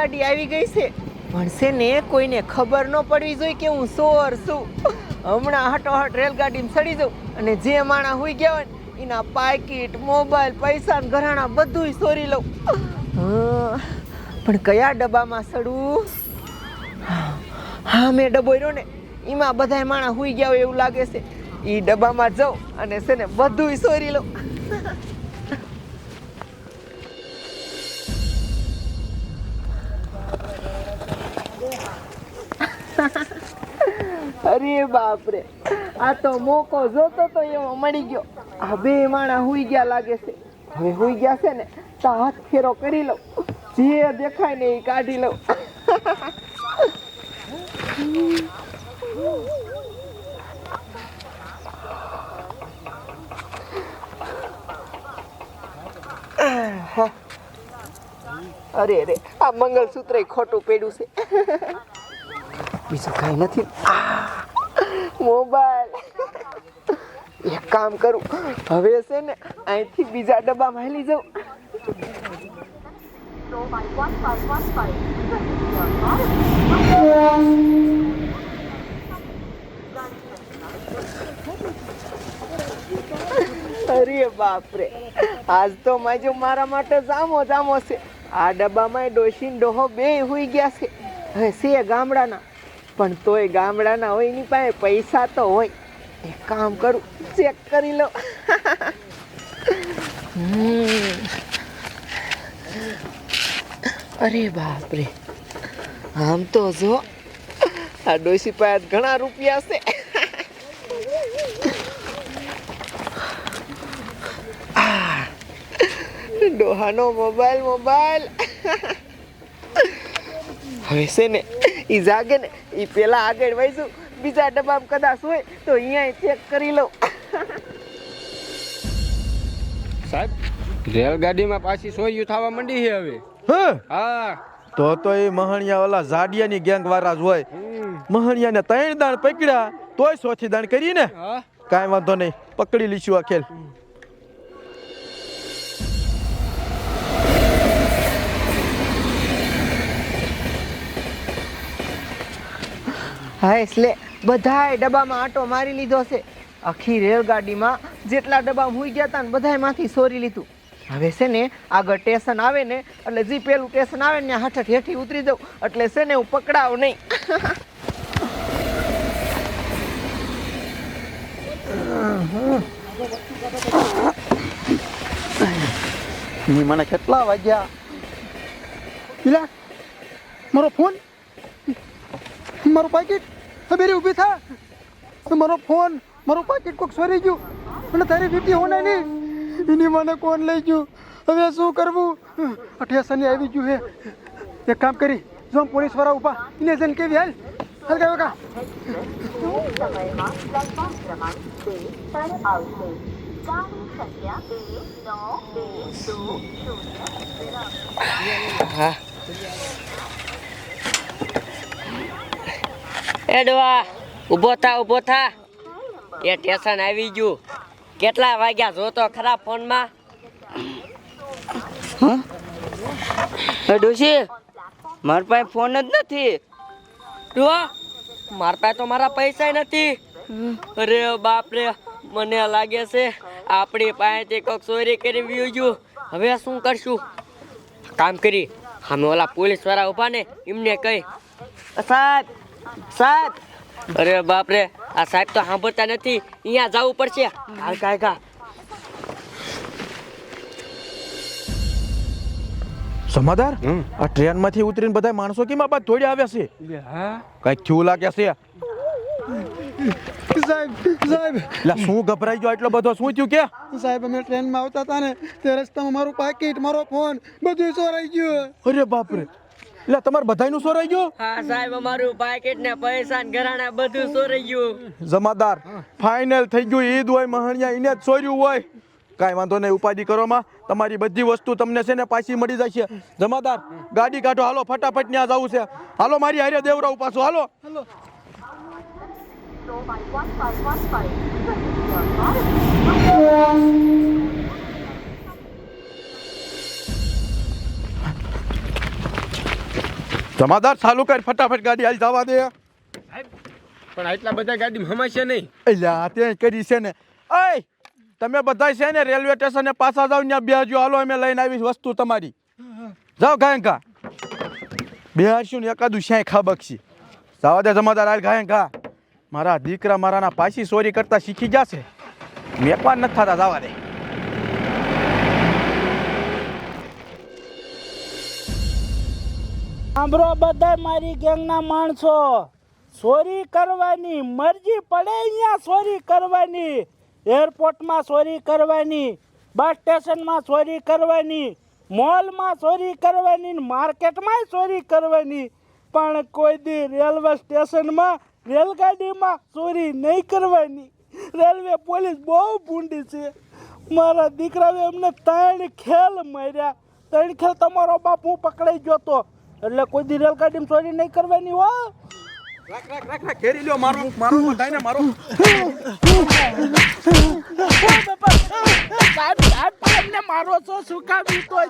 રેલગાડી આવી ગઈ છે. છે ને, કોઈને ખબર ન પડવી જોઈએ કે હું સોર છું. હમણાં હટોહટ રેલગાડીમાં ચડી જાઉં અને જે માણા હોઈ ગયા હોય એના પાકીટ મોબાઈલ, પૈસા ઘરાણા બધુંય ચોરી લઉં. પણ કયા ડબ્બામાં સડું? હા, મેં ડબ્બો રહ્યો ને, એમાં બધાય માણા હુઈ ગયા હોય એવું લાગે છે. એ ડબ્બામાં જાઉં અને છે ને, બધુંય ચોરી લઉં. અરે બાપરે. આ તો મોકો જોતો તો એવો મળી ગયો. આ બે માણા હુઈ ગયા લાગે છે. હવે હુઈ ગયા છે ને, તો હાથ ફેરો કરી લઉં. જે દેખાય ને એ કાઢી લઉં. અરે અરે, આ મંગળસૂત્ર ખોટું પડ્યું છે. બીજું કાંઈ નથી. મોબાઈલ. એક કામ કરું, હવે છે ને, અહીંથી બીજા ડબ્બામાં હેલી જાઉં. અરે બાપરે, આજ તો માજો મારા માટે જામો જામો છે. આ ડબ્બામાં ડોશીન ડોહો બે હોઈ ગયા છે. છે ગામડાના. પણ તોય ગામડાના હોય, એની પાસે પૈસા તો હોય. એક કામ કરું, ચેક કરી લો. અરે બાપરે. આમ તો જો, આ ડોસી પાસે ઘણા રૂપિયા છે. ડોહાનો મોબાઈલ મોબાઈલ. હવે છે ને એ જાગે ને એ પેલા આગળ વહીશું બીજા ડબ્બામાં કદાચ હોય તો અહીંયા ચેક કરી લઉં. સાહેબ રેલગાડીમાં પાછી સોયું થવા માંડી છે હવે. હા? હા. તો તો એ મહણિયા ઓલા ઝાડિયાની ગેંગ વાળા જ હોય. મહણિયાને ત્રણ દાણ પકડ્યા તોય સોથી દાણ કરીને હા. કાંઈ વાંધો નહીં પકડી લઈશું આ ખેલ. હા, એટલે બધાય ડબ્બામાં આટો મારી લીધો છે. આખી રેલગાડીમાં જેટલા ડબ્બા હુઈ ગયા હતા ને બધાયમાંથી સોરી લીધું. હવે છે ને આગળ સ્ટેશન આવે ને, એટલે જે પેલું સ્ટેશન આવે ને હાથે હેઠી ઉતરી દઉં એટલે છે ને હું પકડાવ નહીં. મને કેટલા વાગ્યા? મારો ફોન? મારું પાકીટ બેરી ઊભી થા. મારો ફોન મારું પાકીટ કોક સોરી ગયું. અને તારી વીટી હોને નહીં. એની મને કોણ લઈ ગયું? હવે શું કરવું? અઠ્યાસની આવી ગયું હે. એક કામ કરી, જો પોલીસવાળા ઊભા એને જઈને કેવી હાલ? હાલ કાયો કા? સમયમાં પ્લેટફોર્મ ડોવા ઊભો થા ઊભો થા. એ સ્ટેશન આવી ગયું. કેટલા વાગ્યા? જોતો ખરા ફોનમાં. ડોશી મારા પાસે ફોન જ નથી. ડો મારા પાસે તો મારા પૈસા નથી. અરે બાપ રે મને લાગે છે આપણી પાસેથી કોઈક ચોરી કરી વ્યુ ગયું હવે શું કરશું? કામ કરી. અમે ઓલા પોલીસવાળા ઊભા ને એમને કહી. સાહેબ સાહેબ. અરે બાપ રે આ સાહેબ તો સાંભળતા નથી. અહીંયા જવું પડશે. હાલ કાયકા સમાધાર? આ ટ્રેનમાંથી ઉતરીને બધા માણસો કેમ આ બાદ થોડી આવ્યા છે? કઈ કંઈક થયું લાગે છે? સાહેબ સાહેબ. લા શું ગભરાઈ ગયો એટલો બધો? શું થયું કે? સાહેબ અમે ટ્રેનમાં આવતા હતા ને તે રસ્તામાં મારું પાકીટ મારો ફોન બધું ચોરાઈ ગયું. અરે બાપ રે એટલે તમારે બધાયનું સોરાઈ ગયું? હા સાહેબ અમારું પાકેટ ને પૈસા ને ઘરાણા બધું ચોરાઈ ગયું? જમાદાર ફાઇનલ થઈ ગયું ઈદ હોય મહણિયા એને જ ચોર્યું હોય. કાંઈ વાંધો નહીં ઉપાધિ કરવામાં તમારી બધી વસ્તુ તમને છે ને પાછી મળી જશે. જમાદાર ગાડી કાઢો હાલો ફટાફટ ત્યાં જવું છે. હાલો મારી હારે દેવરાવ પાછું હાલો. So જમાદાર ચાલુ કર ફટાફટ ગાડી હાલ જવા દે. પણ આટલા બધા ગાડીમાં હમાશે નહીં. અલ્યા તે કરી છે ને. અય તમે બધા છે ને રેલવે સ્ટેશને પાછા જાવ ત્યાં બે હજુ હાલો અમે લઈને આવી વસ્તુ તમારી. જાઓ ગાયંકા. બે હરશું ને એકાદું શ્યાંય ખાબકશી. જવા દે જમાદાર હાલ ગાયંકા. મારા દીકરા મારાના પાછી ચોરી કરતા શીખી જશે વેપાર નથી થતા જવા દે. સાંભળો બધા મારી ગેંગના માણસો. ચોરી કરવાની મરજી પડે અહીંયા ચોરી કરવાની. એરપોર્ટમાં ચોરી કરવાની, બસ સ્ટેશનમાં ચોરી કરવાની, મોલમાં ચોરી કરવાની, માર્કેટમાં ચોરી કરવાની. પણ કોઈ દી રેલવે સ્ટેશનમાં રેલગાડીમાં ચોરી નહીં કરવાની. રેલવે પોલીસ બહુ ભૂંડી છે. મારા દીકરાએ એમને ત્રણ ખેલ માર્યા. ત્રણ ખેલ તમારો બાપ હું પકડાઈ ગયો તો. એટલે કોઈ દી રેલગાડી ચોરી નહીં કરવાની હો. રાખ રાખ રાખ રાખ ઘેરી લ્યો મારો મારો સાહેબ એમને મારો છો શું કામ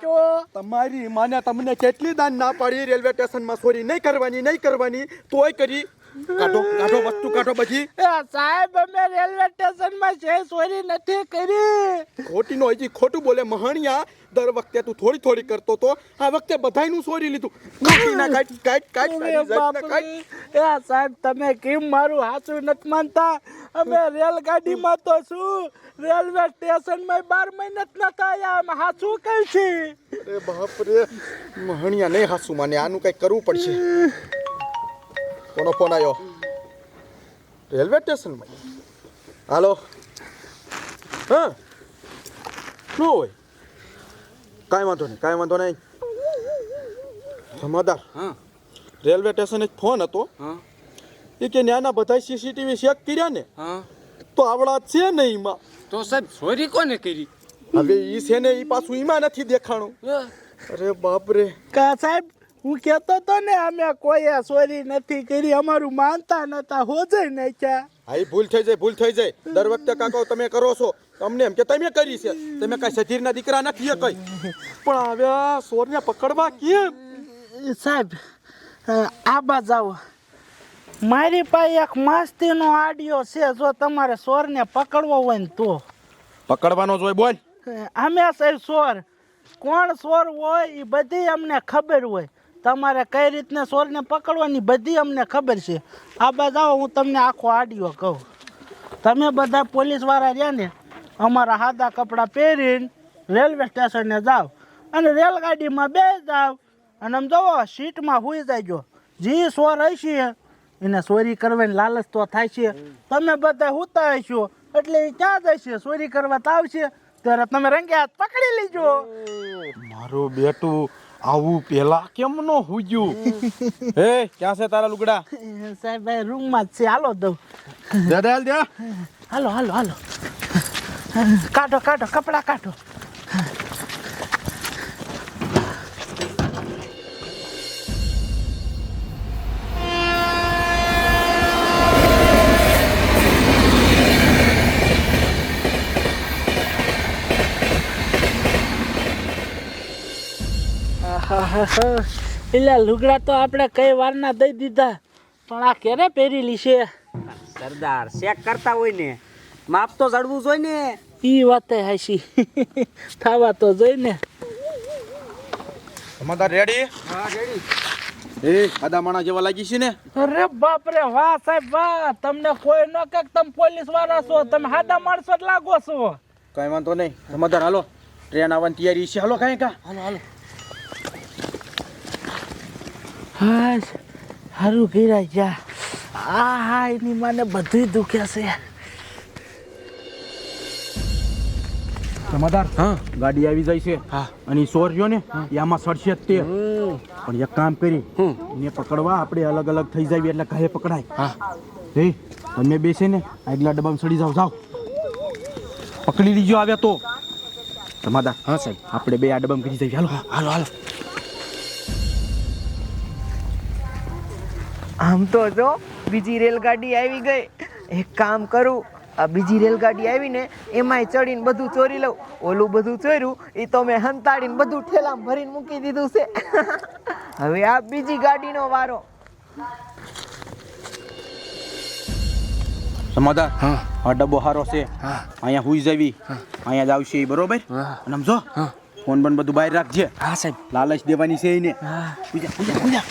છો? તમારી માને તમને કેટલી દાન ના પાડી રેલવે સ્ટેશનમાં ચોરી નહીં કરવાની નહીં કરવાની તોય કરી કાઢો કાઢો વસ્તુ કાઢો બધી. સાહેબ અમે રેલવે સ્ટેશનમાં છે ચોરી નથી કરી. ખોટીનો હજી ખોટું બોલે મહાણિયા. દર વખતે તું થોડી થોડી કરતો તો. આ વખતે બધાયનું ચોરી લીધું. કાઢ કાઢ કાઢ અરે તારી કાઢ. એ સાહેબ તમે કેમ મારું હાચું નથી માનતા? અમે રેલગાડી માં તો શું રેલવે સ્ટેશનમાં બાર મહિના ના થયા અમે હાચું કઈ છે. અરે બાપ રે મહાણિયા નહીં હાસુ માને. આનું કઈ કરવું પડશે. કોનો ફોન આવ્યો રેલવે સ્ટેશનમાં હાલો હા શું હોય કાંઈ વાંધો નહીં કાંઈ વાંધો નહીં જમાદાર હા રેલવે સ્ટેશને એક ફોન હતો હા એ કે ન્યાના બધા સીસીટીવી ચેક કર્યા ને હા તો આવડા છે ને એમાં તો સાહેબ ચોરી કોને કરી હવે ઈ છે ને ઈ પાછું એમાં નથી દેખાણું અરે બાપ રે કા સાહેબ હું કહેતો તો ને અમે કોઈ સોરી નથી કરી અમારું માનતા નતા હોજે નાખ્યા હા ઈ ભૂલ થઈ જાય ભૂલ થઈ જાય. દર વખતે કાકો તમે કરો છો. તમને એમ કે તમે કરી છે. તમે કઈ સધીરના દીકરા નથી એ કઈ. પણ હવે આ ચોરને પકડવા કેમ? સાહેબ આબા જાઓ. મારી પાસે એક મસ્તીનો આડિયો છે જો તમારે ચોરને પકડવો હોય ને તો. પકડવાનો જોઈ બોલ. અમે સાહેબ સોર. કોણ સોર હોય એ બધી અમને ખબર હોય. તમારે કઈ રીતને ચોરને પકડવાની બધી અમને ખબર છે. આ બધા હું તમને આખો આડિયો કહું. તમે બધા પોલીસવાળા રહ્યા ને, અમારા હાદા કપડાં પહેરીને રેલવે સ્ટેશને જાઓ અને રેલગાડીમાં બે જાઓ અને આમ જુઓ સીટમાં હોઈ જાયજો. જે સોર હશે, એને ચોરી કરવાની લાલચ તો થાય છે. તમે બધા હુતા હશો, એટલે એ ક્યાં જશે? ચોરી કરવા તો આવશે. ત્યારે તમે રંગે હાથ પકડી લીજો. મારું બેટું આવું પેલા કેમ નો હુજ્યું હે ક્યાં છે તારા લુગડા? સાહેબ રૂમમાં છે. હાલો દઉં દાદા હાલ દે. હાલો હાલો હાલો. કાઢો કાઢો કપડા કાઢો. એટલે લુગડા તો આપણે કઈ વારના દઈ દીધા પણ આ ક્યારે પહેરેલી છે? સરદાર શેક કરતા હોય ને માપ તો ચડવું જોઈએ ને. ઈ વાતે હાસી થાવા તો જોઈ ને. તમારા રેડી હા રેડી એ આદા માણા જેવા લાગી છે ને? અરે બાપ રે વાહ સાહેબ વાહ. તમને કોઈ ન કે તમે પોલીસવાળા છો તમે હાદા માણસો જ લાગો છો. કઈ વાંધો નહીં. સમાધાન હાલો. ટ્રેન આવવાની તૈયારી છે. હાલો કાંઈ કા? હાલો હાલો. હા સારું ગીરા જા. આ હા એની માને બધું દુખ્યા છે. સમાધાર હા. ગાડી આવી જાય છે. હા. અને સોર્યો ને એ આમાં સડશે જ તે. પણ એક કામ કરી એને પકડવા આપણે અલગ અલગ થઈ જાય એટલે કાંઈ પકડાય. હા. હે તમે બેસે ને આગલા ડબ્બામાં સડી જાવ જાવ પકડી લીજો આવ્યા તો. સમાધાર હા સાહેબ. આપણે બે આ ડબ્બામાં કરી જઈએ. હાલો. હાલો હાલો. આમ તો જો બીજી રેલગાડી આવી ગઈ. એક કામ કરું આ બીજી રેલગાડી આવીને એમાંય ચડીને બધું ચોરી લઉં. ઓલું બધું ચોર્યું એ તો મેં હંતાડીને બધું ઠેલામાં ભરીને મૂકી દીધું છે. હવે આ બીજી ગાડીનો વારો. સમાધાન? આ ડબ્બો હારો છે. અહીંયા હુઈ જવી. અહીંયા જ આવશે બરોબર? અને સમજો ફોન બન બધું બહાર રાખજે. હા સાહેબ. લાલચ દેવાની છે એને પૂજા પૂજા પૂજા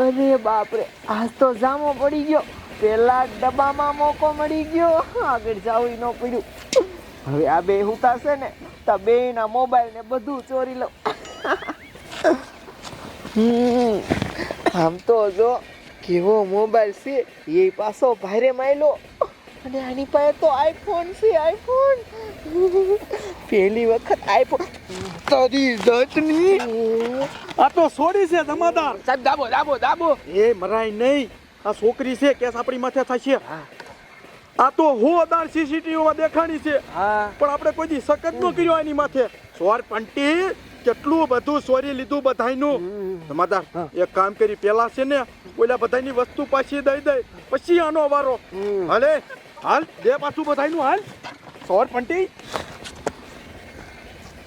અરે બાપરે આજ તો જામો પડી ગયો. પેલા ડબ્બામાં મોકો મળી ગયો. આગળ જાવું ન પડ્યું. હવે આ બે હુતાશે ને તો બે ના મોબાઈલ ને બધું ચોરી લઉં. હમ, આમ તો જો કેવો મોબાઈલ છે એ પાછો ભારે માયલો. અને આની પાસે તો આઈફોન છે આઈફોન પહેલી વખત આઈફોન તારી દતની આ તો સોડી છે જમાદાર. સાહેબ દાબો દાબો દાબો. એ મરાય નહીં. આ છોકરી છે કેસ આપણી માથે થશે. આ તો હોદાર સીસીટીવી માં દેખાણી છે. હા. પણ આપણે કોઈ દી સખત ન કર્યો એની માથે. સોર પંટી કેટલું બધું સોરી લીધું બધાયનું. જમાદાર એક કામ કરી પેલા છે ને ઓલા બધાની વસ્તુ પાછી દઈ દઈ. પછી આનો વારો. હાલે? હાલ બે પાછું બધાયનું હાલ. સોર પંટી